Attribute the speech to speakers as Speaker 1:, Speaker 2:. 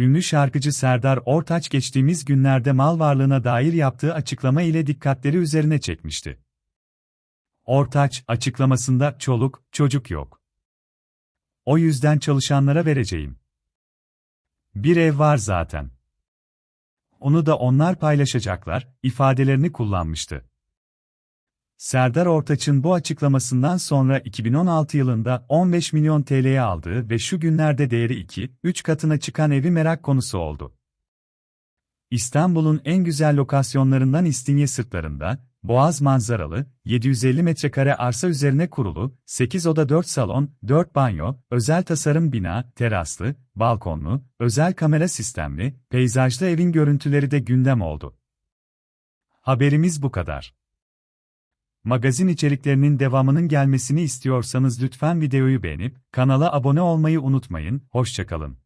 Speaker 1: Ünlü şarkıcı Serdar Ortaç geçtiğimiz günlerde mal varlığına dair yaptığı açıklama ile dikkatleri üzerine çekmişti. Ortaç, açıklamasında çoluk, çocuk yok. O yüzden çalışanlara vereceğim. Bir ev var zaten. Onu da onlar paylaşacaklar, ifadelerini kullanmıştı. Serdar Ortaç'ın bu açıklamasından sonra 2016 yılında 15 milyon TL'ye aldığı ve şu günlerde değeri 2-3 katına çıkan evi merak konusu oldu. İstanbul'un en güzel lokasyonlarından İstinye sırtlarında, Boğaz manzaralı, 750 metrekare arsa üzerine kurulu, 8 oda 4 salon, 4 banyo, özel tasarım bina, teraslı, balkonlu, özel kamera sistemli, peyzajlı evin görüntüleri de gündem oldu. Haberimiz bu kadar. Magazin içeriklerinin devamının gelmesini istiyorsanız lütfen videoyu beğenip kanala abone olmayı unutmayın. Hoşçakalın.